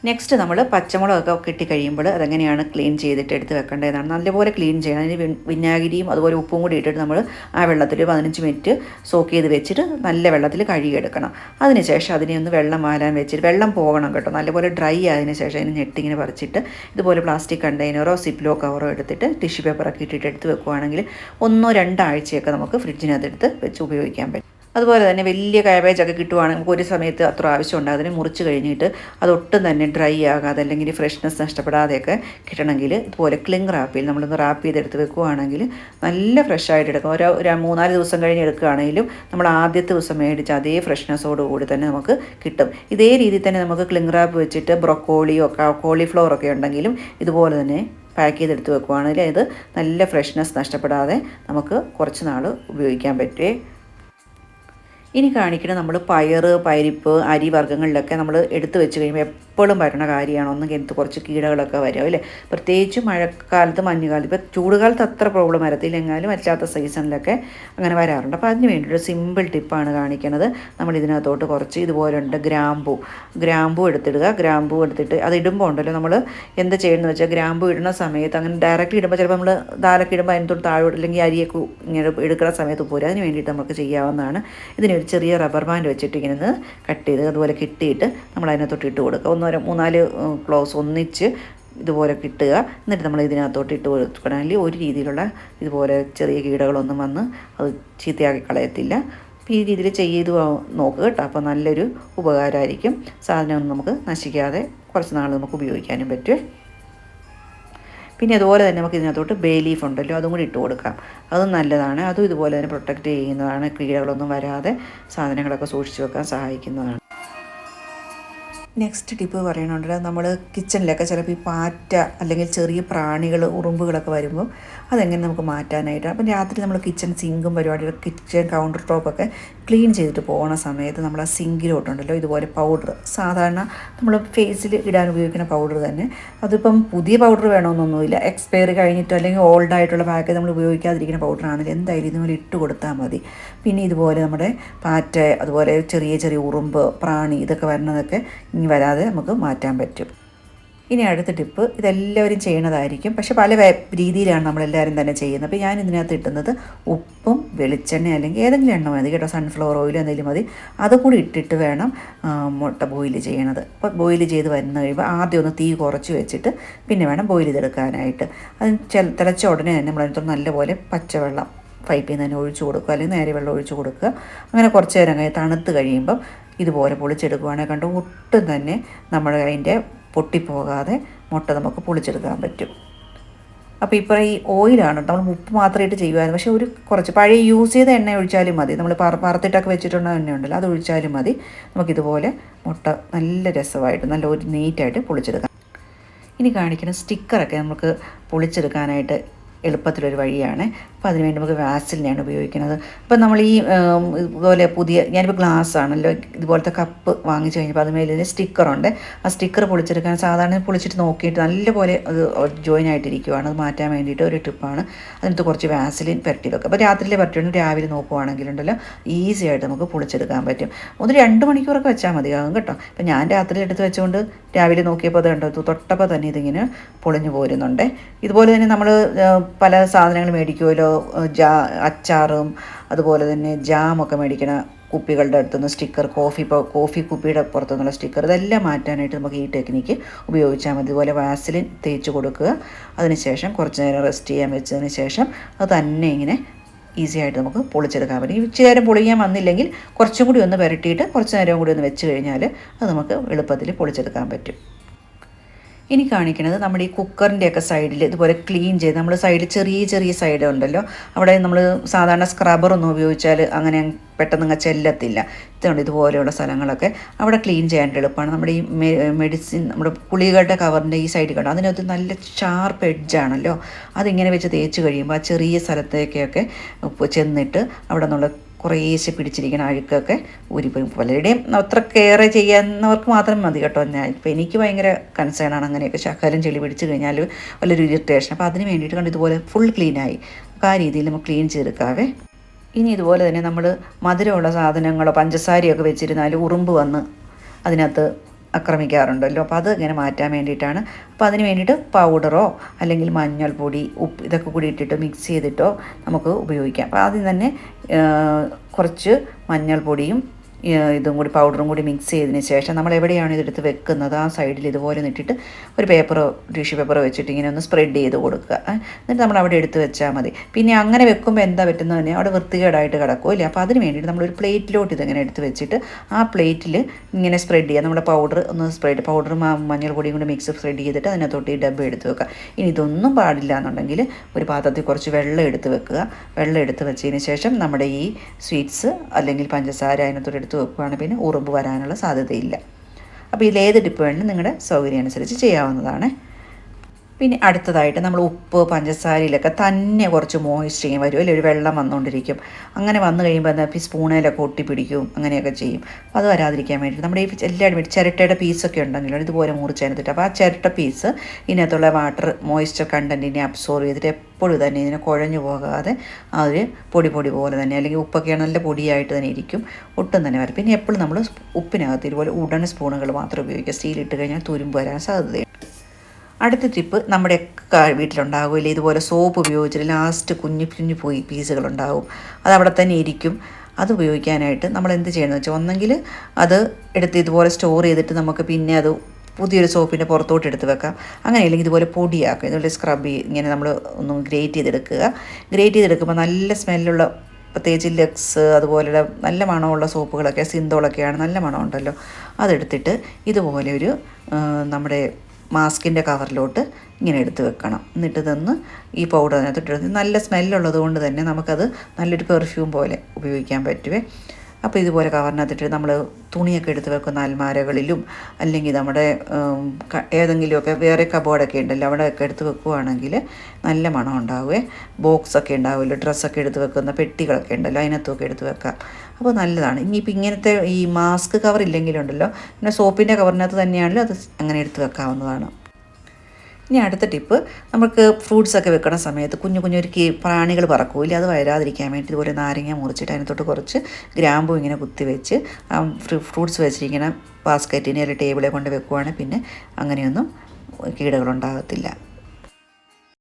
നെക്സ്റ്റ് നമ്മൾ പച്ചമുളകൊക്കെ കിട്ടി കഴിയുമ്പോൾ അതെങ്ങനെയാണ് ക്ലീൻ ചെയ്തിട്ട് എടുത്ത് വെക്കേണ്ടതെന്നാണ്. നല്ലപോലെ ക്ലീൻ ചെയ്യണം. അതിന് വിനാഗിരിയും അതുപോലെ ഉപ്പും കൂടി ഇട്ടിട്ട് നമ്മൾ ആ വെള്ളത്തിൽ പതിനഞ്ച് മിനിറ്റ് സോക്ക് ചെയ്ത് വെച്ചിട്ട് നല്ല വെള്ളത്തിൽ കഴുകിയെടുക്കണം. അതിനുശേഷം അതിനെ ഒന്ന് വെള്ളം മാലാൻ വെച്ചിട്ട് വെള്ളം പോകണം കേട്ടോ. നല്ലപോലെ ഡ്രൈ ആയതിനു ശേഷം അതിന് ഞെട്ടിങ്ങനെ പറിച്ചിട്ട് ഇതുപോലെ പ്ലാസ്റ്റിക് കണ്ടെയ്നറോ സിപ്ലോ കവറോ എടുത്തിട്ട് ടിഷ്യൂ പേപ്പറൊക്കെ ഇട്ടിട്ട് എടുത്ത് വെക്കുവാണെങ്കിൽ ഒന്നോ രണ്ടാഴ്ചയൊക്കെ നമുക്ക് ഫ്രിഡ്ജിനകത്തെടുത്ത് വെച്ച് ഉപയോഗിക്കാൻ പറ്റും. അതുപോലെ തന്നെ വലിയ കാബേജ് ഒക്കെ കിട്ടുവാണെങ്കിൽ നമുക്ക് ഒരു സമയത്ത് അത്ര ആവശ്യമുണ്ട് അതിനെ മുറിച്ച് കഴിഞ്ഞിട്ട് അതൊട്ടും തന്നെ ഡ്രൈ ആകാതെ അല്ലെങ്കിൽ ഫ്രഷ്നെസ് നഷ്ടപ്പെടാതെയൊക്കെ കിട്ടണമെങ്കിൽ ഇതുപോലെ ക്ലിങ് റാപ്പിൽ നമ്മളൊന്ന് റാപ്പ് ചെയ്തെടുത്ത് വെക്കുവാണെങ്കിൽ നല്ല ഫ്രഷ് ആയിട്ട് എടുക്കും. ഒരു മൂന്നാൽ ദിവസം കഴിഞ്ഞ് എടുക്കുകയാണെങ്കിലും നമ്മൾ ആദ്യത്തെ ദിവസം മേടിച്ച അതേ ഫ്രഷ്നെസ്സോട് കൂടി തന്നെ നമുക്ക് കിട്ടും. ഇതേ രീതിയിൽ തന്നെ നമുക്ക് ക്ലിങ് റാപ്പ് വെച്ചിട്ട് ബ്രൊക്കോളിയോ കോളിഫ്ലവർ ഒക്കെ ഉണ്ടെങ്കിലും ഇതുപോലെ തന്നെ പാക്ക് ചെയ്തെടുത്ത് വെക്കുവാണെങ്കിൽ ഇത് നല്ല ഫ്രഷ്നെസ് നഷ്ടപ്പെടാതെ നമുക്ക് കുറച്ച് നാൾ ഉപയോഗിക്കാൻ പറ്റുമേ ഇനി കാണിക്കണം നമ്മൾ പയർ പരിപ്പ് അരി വർഗങ്ങളിലൊക്കെ നമ്മൾ എടുത്തു വെച്ച് കഴിയുമ്പോൾ എപ്പോഴും വരണ കാര്യമാണ്. ഒന്നും കിണത്ത് കുറച്ച് കീടകളൊക്കെ വരും അല്ലേ? പ്രത്യേകിച്ച് മഴക്കാലത്ത് മഞ്ഞുകാലത്ത് ഇപ്പോൾ ചൂടുകാലത്ത് അത്ര പ്രോബ്ലം വരത്തില്ല. എങ്ങാലും അല്ലാത്ത സീസണിലൊക്കെ അങ്ങനെ വരാറുണ്ട്. അപ്പോൾ അതിന് വേണ്ടിയിട്ട് സിമ്പിൾ ടിപ്പാണ് കാണിക്കുന്നത് നമ്മൾ ഇതിനകത്തോട്ട് കുറച്ച് ഇതുപോലുണ്ട് ഗ്രാമ്പു. ഗ്രാമ്പു എടുത്തിടുക. ഗ്രാമ്പു എടുത്തിട്ട് അത് ഇടുമ്പോൾ ഉണ്ടല്ലോ നമ്മൾ എന്താ ചെയ്യുന്നത് വെച്ചാൽ ഗ്രാമ്പു ഇടുന്ന സമയത്ത് അങ്ങനെ ഡയറക്റ്റ് ഇടുമ്പോൾ ചിലപ്പോൾ നമ്മൾ ദാലൊക്കെ ഇടുമ്പോൾ അതിനകത്തോട്ട് താഴോട്ട് അല്ലെങ്കിൽ അരിയൊക്കെ ഇങ്ങനെ എടുക്കുന്ന സമയത്ത് പോരും. അതിന് വേണ്ടിയിട്ട് നമുക്ക് ചെയ്യാവുന്നതാണ്. ഇതിനൊരു ചെറിയ റബ്ബർ ബാൻഡ് വെച്ചിട്ട് ഇങ്ങനെ കട്ട് ചെയ്ത് അതുപോലെ കിട്ടിയിട്ട് നമ്മൾ അതിനകത്തോട്ട് ഇട്ട് കൊടുക്കുക. ഒന്നോ മൂന്നാൽ ക്ലോസ് ഒന്നിച്ച് ഇതുപോലെ കിട്ടുക. എന്നിട്ട് നമ്മൾ ഇതിനകത്തോട്ട് ഇട്ട് കൊടുക്കണമെങ്കിൽ ഒരു രീതിയിലുള്ള ഇതുപോലെ ചെറിയ കീടകളൊന്നും വന്ന് അത് ചീത്തയാക്കി കളയത്തില്ല. അപ്പോൾ ഈ രീതിയിൽ ചെയ്ത് നോക്കുക കേട്ടോ. അപ്പോൾ നല്ലൊരു ഉപകാരമായിരിക്കും. സാധനമൊന്നും നമുക്ക് നശിക്കാതെ കുറച്ച് നാൾ നമുക്ക് ഉപയോഗിക്കാനും പറ്റുമേ പിന്നെ അതുപോലെ തന്നെ നമുക്ക് ഇതിനകത്തോട്ട് ബേ ലീഫ് ഉണ്ടല്ലോ അതും കൂടി ഇട്ട് കൊടുക്കാം. അതും നല്ലതാണ്. അതും ഇതുപോലെ തന്നെ പ്രൊട്ടക്റ്റ് ചെയ്യുന്നതാണ്. കീടകളൊന്നും വരാതെ സാധനങ്ങളൊക്കെ സൂക്ഷിച്ചു വെക്കാൻ സഹായിക്കുന്നതാണ്. നെക്സ്റ്റ് ടിപ്പ് പറയണുണ്ടല്ലോ നമ്മൾ കിച്ചണിലൊക്കെ ചിലപ്പോൾ ഈ പാറ്റ അല്ലെങ്കിൽ ചെറിയ പ്രാണികൾ ഉറുമ്പുകളൊക്കെ വരുമ്പോൾ അതെങ്ങനെ നമുക്ക് മാറ്റാനായിട്ട്. അപ്പം രാത്രി നമ്മൾ കിച്ചൺ സിങ്കും പരിപാടികളും കിച്ചൺ കൗണ്ടർ ടോപ്പൊക്കെ ക്ലീൻ ചെയ്തിട്ട് പോകുന്ന സമയത്ത് നമ്മൾ ആ സിങ്കിലോട്ടുണ്ടല്ലോ ഇതുപോലെ പൗഡർ സാധാരണ നമ്മൾ ഫേസിൽ ഇടാൻ ഉപയോഗിക്കുന്ന പൗഡർ തന്നെ. അതിപ്പം പുതിയ പൗഡർ വേണമെന്നൊന്നുമില്ല എക്സ്പയറി കഴിഞ്ഞിട്ടോ അല്ലെങ്കിൽ ഓൾഡ് ആയിട്ടുള്ള പാക്ക് നമ്മൾ ഉപയോഗിക്കാതിരിക്കുന്ന പൗഡർ ആണെങ്കിൽ എന്തായാലും ഇതുപോലെ ഇട്ട് കൊടുത്താൽ മതി. പിന്നെ ഇതുപോലെ നമ്മുടെ പാറ്റ അതുപോലെ ചെറിയ ചെറിയ ഉറുമ്പ് പ്രാണി ഇതൊക്കെ വരുന്നതൊക്കെ ഇനി വരാതെ നമുക്ക് മാറ്റാൻ പറ്റും. ഇനി അടുത്ത ടിപ്പ് ഇതെല്ലാവരും ചെയ്യണതായിരിക്കും. പക്ഷെ പല രീതിയിലാണ് നമ്മളെല്ലാവരും തന്നെ ചെയ്യുന്നത്. അപ്പോൾ ഞാൻ ഇതിനകത്ത് ഇട്ടുന്നത് ഉപ്പും വെളിച്ചെണ്ണ അല്ലെങ്കിൽ ഏതെങ്കിലും എണ്ണ മതി കേട്ടോ. സൺഫ്ലവർ ഓയിൽ എന്തെങ്കിലും മതി. അതുകൂടി ഇട്ടിട്ട് വേണം മുട്ട ബോയിൽ ചെയ്യണത്. അപ്പോൾ ബോയിൽ ചെയ്ത് വരുന്ന കഴിയുമ്പോൾ ആദ്യം ഒന്ന് തീ കുറച്ച് വെച്ചിട്ട് പിന്നെ വേണം ബോയിൽ ചെയ്തെടുക്കാനായിട്ട്. അത് തിളച്ച ഉടനെ തന്നെ നമ്മളതിനകത്ത് നല്ലപോലെ പച്ചവെള്ളം പൈപ്പിൽ നിന്ന് തന്നെ ഒഴിച്ചു കൊടുക്കുക. അല്ലെങ്കിൽ നേരെ വെള്ളം ഒഴിച്ചു കൊടുക്കുക. അങ്ങനെ കുറച്ച് നേരം കഴിഞ്ഞ് തണുത്ത് കഴിയുമ്പം ഇതുപോലെ പൊളിച്ചെടുക്കുകയാണെങ്കിൽ കണ്ട്? ഒട്ടും തന്നെ നമ്മുടെ അതിന്റെ പൊട്ടിപ്പോകാതെ മുട്ട നമുക്ക് പൊളിച്ചെടുക്കാൻ പറ്റും. അപ്പോൾ ഇപ്പോൾ ഈ ഓയിലാണ് നമ്മൾ ഉപ്പ് മാത്രമായിട്ട് ചെയ്യുമായിരുന്നു പക്ഷേ ഒരു കുറച്ച് പഴയ യൂസ് ചെയ്ത എണ്ണ ഒഴിച്ചാലും മതി. നമ്മൾ പറ പറത്തിട്ടൊക്കെ വെച്ചിട്ടുള്ള എണ്ണ ഉണ്ടല്ലോ അത് ഒഴിച്ചാലും മതി. നമുക്കിതുപോലെ മുട്ട നല്ല രസമായിട്ട് നല്ല ഒരു നീറ്റായിട്ട് പൊളിച്ചെടുക്കാം. ഇനി കാണിക്കുന്ന സ്റ്റിക്കറൊക്കെ നമുക്ക് പൊളിച്ചെടുക്കാനായിട്ട് എളുപ്പത്തിലൊരു വഴിയാണ്. അപ്പോൾ അതിനുവേണ്ടി നമുക്ക് വാസലിനെയാണ് ഉപയോഗിക്കുന്നത്. അപ്പോൾ നമ്മൾ ഈ ഇതുപോലെ പുതിയ ഞാനിപ്പോൾ ഗ്ലാസ് ആണല്ലോ ഇതുപോലത്തെ കപ്പ് വാങ്ങിച്ചു കഴിഞ്ഞപ്പോൾ അതുമേൽ ഇതിന് സ്റ്റിക്കറുണ്ട് ആ സ്റ്റിക്കർ പൊളിച്ചെടുക്കാൻ സാധാരണ പൊളിച്ചിട്ട് നോക്കിയിട്ട് നല്ലപോലെ അത് ജോയിൻ ആയിട്ടിരിക്കുവാണ്. അത് മാറ്റാൻ വേണ്ടിയിട്ട് ഒരു ടിപ്പാണ് അതിനകത്ത് കുറച്ച് വാസിലിൻ പരട്ടി വെക്കുക അപ്പോൾ രാത്രിയിലെ പറ്റുകയാണ് രാവിലെ നോക്കുവാണെങ്കിലുണ്ടല്ലോ ഈസി ആയിട്ട് നമുക്ക് പൊളിച്ചെടുക്കാൻ പറ്റും. ഒന്ന് രണ്ട് മണിക്കൂറൊക്കെ വെച്ചാൽ മതിയാകും കേട്ടോ. അപ്പോൾ ഞാൻ രാത്രി എടുത്ത് വെച്ചുകൊണ്ട് രാവിലെ നോക്കിയപ്പോൾ അത് കണ്ടു തൊട്ടപ്പോൾ തന്നെ ഇതിങ്ങനെ പൊളിഞ്ഞു പോരുന്നുണ്ട്. ഇതുപോലെ തന്നെ നമ്മൾ പല സാധനങ്ങൾ മേടിക്കുമല്ലോ ജാ അച്ചാറും അതുപോലെ തന്നെ ജാമൊക്കെ മേടിക്കണ കുപ്പികളുടെ അടുത്തുനിന്ന് സ്റ്റിക്കർ കോഫി കോഫി കുപ്പിയുടെ പുറത്തുനിന്നുള്ള സ്റ്റിക്കർ ഇതെല്ലാം മാറ്റാനായിട്ട് നമുക്ക് ഈ ടെക്നിക്ക് ഉപയോഗിച്ചാൽ മതി. ഇതുപോലെ വാസലിൻ തേച്ച് കൊടുക്കുക. അതിനുശേഷം കുറച്ച് നേരം റെസ്റ്റ് ചെയ്യാൻ വെച്ചതിന് ശേഷം അത് തന്നെ ഇങ്ങനെ ഈസി ആയിട്ട് നമുക്ക് പൊളിച്ചെടുക്കാൻ പറ്റും. ഇച്ചിരി നേരം പൊളിയാൻ വന്നില്ലെങ്കിൽ കുറച്ചും കൂടി ഒന്ന് പുരട്ടിയിട്ട് കുറച്ച് നേരം കൂടി ഒന്ന് വെച്ച് കഴിഞ്ഞാൽ അത് നമുക്ക് എളുപ്പത്തിൽ പൊളിച്ചെടുക്കാൻ പറ്റും. ഇനി കാണിക്കുന്നത് നമ്മുടെ ഈ കുക്കറിന്റെയൊക്കെ സൈഡിൽ ഇതുപോലെ ക്ലീൻ ചെയ്ത് നമ്മൾ സൈഡിൽ ചെറിയ ചെറിയ സൈഡ് ഉണ്ടല്ലോ അവിടെ നമ്മൾ സാധാരണ സ്ക്രബറൊന്നും ഉപയോഗിച്ചാൽ അങ്ങനെ പെട്ടെന്ന് ചെല്ലത്തില്ല. ഇതുണ്ട് ഇതുപോലെയുള്ള സ്ഥലങ്ങളൊക്കെ. അവിടെ ക്ലീൻ ചെയ്യാനായിട്ട് എളുപ്പമാണ്. നമ്മുടെ ഈ മെഡിസിൻ നമ്മുടെ കുളികളുടെ കവറിന്റെ ഈ സൈഡിൽ കണ്ടോ? അതിനകത്ത് നല്ല ഷാർപ്പ് എഡ്ജാണല്ലോ അതിങ്ങനെ വെച്ച് തേച്ച് കഴിയുമ്പോൾ ആ ചെറിയ സ്ഥലത്തേക്കൊക്കെ ചെന്നിട്ട് അവിടെ നിന്നുള്ള കുറേശ്ശെ പിടിച്ചിരിക്കുന്ന അഴുക്കൊക്കെ ഊരിപ്പോയി പലരുടെയും അത്ര കെയർ ചെയ്യുന്നവർക്ക് മാത്രം മതി കേട്ടോ. ഞാൻ ഇപ്പോൾ എനിക്ക് ഭയങ്കര കൺസേൺ ആണ് അങ്ങനെയൊക്കെ ശകലം ചെളി പിടിച്ച് കഴിഞ്ഞാൽ വലിയൊരു ഇറിറ്റേഷൻ അപ്പോൾ അതിന് വേണ്ടിയിട്ട് കണ്ട് ഇതുപോലെ ഫുൾ ക്ലീനായി അപ്പോൾ ആ രീതിയിൽ നമുക്ക് ക്ലീൻ ചെയ്തെടുക്കാവേ. ഇനി ഇതുപോലെ തന്നെ നമ്മൾ മധുരമുള്ള സാധനങ്ങളോ പഞ്ചസാരയൊക്കെ വെച്ചിരുന്നാൽ ഉറുമ്പ് വന്ന് അതിനകത്ത് ആക്രമിക്കാറുണ്ടല്ലോ. അപ്പോൾ അത് ഇങ്ങനെ മാറ്റാൻ വേണ്ടിയിട്ടാണ്. അപ്പോൾ അതിന് വേണ്ടിയിട്ട് പൗഡറോ അല്ലെങ്കിൽ മഞ്ഞൾപ്പൊടി ഉപ്പ് ഇതൊക്കെ കൂടി ഇട്ടിട്ട് മിക്സ് ചെയ്തിട്ടോ നമുക്ക് ഉപയോഗിക്കാം. അപ്പോൾ ആദ്യം തന്നെ കുറച്ച് മഞ്ഞൾപ്പൊടിയും ഇതും കൂടി പൗഡറും കൂടി മിക്സ് ചെയ്തതിന് ശേഷം നമ്മൾ എവിടെയാണ് ഇതെടുത്ത് വെക്കുന്നത്? ആ സൈഡിൽ ഇതുപോലെ നിട്ടിട്ട് ഒരു പേപ്പറോ ടിഷ്യൂ പേപ്പറോ വെച്ചിട്ട് ഇങ്ങനെ ഒന്ന് സ്പ്രെഡ് ചെയ്ത് കൊടുക്കുക. എന്നിട്ട് നമ്മൾ അവിടെ എടുത്ത് വെച്ചാൽ മതി. പിന്നെ അങ്ങനെ വെക്കുമ്പോൾ എന്താ പറ്റുന്നത് തന്നെ? അവിടെ വൃത്തികേടായിട്ട് കിടക്കും ഇല്ലേ? അപ്പോൾ അതിന് വേണ്ടിയിട്ട് നമ്മളൊരു പ്ലേറ്റിലോട്ട് ഇതിങ്ങനെ എടുത്ത് വെച്ചിട്ട് ആ പ്ലേറ്റിൽ ഇങ്ങനെ സ്പ്രെഡ് ചെയ്യുക. നമ്മുടെ പൗഡർ ഒന്ന് സ്പ്രെഡ് പൗഡറും മഞ്ഞൾ പൊടിയും കൂടി മിക്സ് സ്പ്രെഡ് ചെയ്തിട്ട് അതിനകത്തോട്ട് ഈ ഡബ്ബ എടുത്ത് വെക്കുക. ഇനി ഇതൊന്നും പാടില്ല എന്നുണ്ടെങ്കിൽ ഒരു പാത്രത്തിൽ കുറച്ച് വെള്ളം എടുത്ത് വെക്കുക. വെള്ളം എടുത്ത് വെച്ചതിന് ശേഷം നമ്മുടെ ഈ സ്വീറ്റ്സ് അല്ലെങ്കിൽ പഞ്ചസാര അതിനകത്തോട്ട് എടുത്ത് വെക്കുകയാണെങ്കിൽ പിന്നെ ഉറുമ്പ് വരാനുള്ള സാധ്യതയില്ല. അപ്പോൾ ഇതിലേത് ഡിപ്പ് വേണമെങ്കിലും നിങ്ങളുടെ സൗകര്യം അനുസരിച്ച് ചെയ്യാവുന്നതാണ്. പിന്നെ അടുത്തതായിട്ട് നമ്മൾ ഉപ്പ് പഞ്ചസാരയിലൊക്കെ തന്നെ കുറച്ച് മോയിസ്റ്റിങ് വരും. അല്ലെങ്കിൽ ഒരു വെള്ളം വന്നുകൊണ്ടിരിക്കും. അങ്ങനെ വന്നു കഴിയുമ്പോൾ എന്താ? ഈ സ്പൂണേലൊക്കെ ഒട്ടിപ്പിടിക്കും അങ്ങനെയൊക്കെ ചെയ്യും. അത് വരാതിരിക്കാൻ വേണ്ടി നമ്മുടെ ഈ എല്ലാവരും ചിരട്ടയുടെ പീസൊക്കെ ഉണ്ടെങ്കിലും ഇതുപോലെ മുറിച്ചതിനകത്തിട്ട് അപ്പോൾ ആ ചിരട്ട പീസ് ഇതിനകത്തുള്ള വാട്ടർ മോയിസ്ചർ കണ്ടന്റിനെ അബ്സോർവ് ചെയ്തിട്ട് എപ്പോഴും തന്നെ ഇതിനെ കുഴഞ്ഞു പോകാതെ അത് പൊടി പൊടി പോലെ തന്നെ അല്ലെങ്കിൽ ഉപ്പൊക്കെ നല്ല പൊടിയായിട്ട് തന്നെ ഇരിക്കും. ഒട്ടും തന്നെ വരും. പിന്നെ എപ്പോഴും നമ്മൾ ഉപ്പിനകത്ത് ഇതുപോലെ ഉടൻ സ്പൂണുകൾ മാത്രം ഉപയോഗിക്കുക. സ്റ്റീൽ ഇട്ട് കഴിഞ്ഞാൽ തുരുമ്പ് വരാൻ സാധ്യതയുണ്ട്. അടുത്ത ടിപ്പ് നമ്മുടെ വീട്ടിലുണ്ടാകില്ലേ ഇതുപോലെ സോപ്പ് ഉപയോഗിച്ചിട്ട് ലാസ്റ്റ് കുഞ്ഞു കുഞ്ഞു പോയി പീസുകളുണ്ടാവും അത് അവിടെ തന്നെ ഇരിക്കും. അത് ഉപയോഗിക്കാനായിട്ട് നമ്മൾ എന്ത് ചെയ്യണമെന്ന് വെച്ചാൽ ഒന്നെങ്കിൽ അത് എടുത്ത് ഇതുപോലെ സ്റ്റോർ ചെയ്തിട്ട് നമുക്ക് പിന്നെ അത് പുതിയൊരു സോപ്പിന്റെ പുറത്തോട്ട് എടുത്ത് വെക്കാം. അങ്ങനെ അല്ലെങ്കിൽ ഇതുപോലെ പൊടിയാക്കുക ഇതുപോലെ സ്ക്രബ് ഇങ്ങനെ നമ്മൾ ഒന്ന് ഗ്രേറ്റ് ചെയ്തെടുക്കുക. ഗ്രേറ്റ് ചെയ്തെടുക്കുമ്പോൾ നല്ല സ്മെല്ലുള്ള പ്രത്യേകിച്ച് ലക്സ് അതുപോലെ നല്ല മണമുള്ള സോപ്പുകളൊക്കെ സിന്തോളൊക്കെയാണ് നല്ല മണമുണ്ടല്ലോ. അതെടുത്തിട്ട് ഇതുപോലെ ഒരു നമ്മുടെ മാസ്കിന്റെ കവറിലോട്ട് ഇങ്ങനെ എടുത്ത് വെക്കണം. എന്നിട്ട് ഇതൊന്ന് ഈ പൗഡർ അതിനകത്ത് ഇട്ട് നല്ല സ്മെല്ലുള്ളത് കൊണ്ട് തന്നെ നമുക്കത് നല്ലൊരു പെർഫ്യൂം പോലെ ഉപയോഗിക്കാൻ പറ്റുവേ. അപ്പോൾ ഇതുപോലെ കവറിനകത്തിട്ട് നമ്മൾ തുണിയൊക്കെ എടുത്ത് വെക്കുന്ന അൽമാരകളിലും അല്ലെങ്കിൽ നമ്മുടെ ഏതെങ്കിലുമൊക്കെ വേറെ കബോർഡൊക്കെ ഉണ്ടല്ലോ അവിടെയൊക്കെ എടുത്ത് വെക്കുവാണെങ്കിൽ നല്ല മണം ഉണ്ടാവുമേ ബോക്സൊക്കെ ഉണ്ടാവുമല്ലോ ഡ്രസ്സൊക്കെ എടുത്ത് വെക്കുന്ന പെട്ടികളൊക്കെ ഉണ്ടല്ലോ അതിനകത്തൊക്കെ എടുത്ത് വെക്കാം. അപ്പോൾ നല്ലതാണ്. ഇനിയിപ്പോൾ ഇങ്ങനത്തെ ഈ മാസ്ക് കവർ ഇല്ലെങ്കിലുണ്ടല്ലോ പിന്നെ സോപ്പിന്റെ കവറിനകത്ത് തന്നെയാണല്ലോ അത് അങ്ങനെ എടുത്ത് വെക്കാവുന്നതാണ്. ഇനി അടുത്ത ടിപ്പ് നമുക്ക് ഫ്രൂട്ട്സൊക്കെ വെക്കണ സമയത്ത് കുഞ്ഞു കുഞ്ഞു ഒരു കീ പ്രാണികൾ പറക്കൂല അത് വരാതിരിക്കാൻ വേണ്ടി ഇതുപോലെ നാരങ്ങ മുറിച്ചിട്ട് അതിനകത്തോട്ട് കുറച്ച് ഗ്രാമ്പു ഇങ്ങനെ കുത്തി വെച്ച് ആ ഫ്രൂട്ട്സ് വെച്ചിരിക്കുന്ന ബാസ്ക്കറ്റിനെ അല്ലെങ്കിൽ ടേബിളെ കൊണ്ട് വെക്കുവാണെങ്കിൽ പിന്നെ അങ്ങനെയൊന്നും കീടകളുണ്ടാകത്തില്ല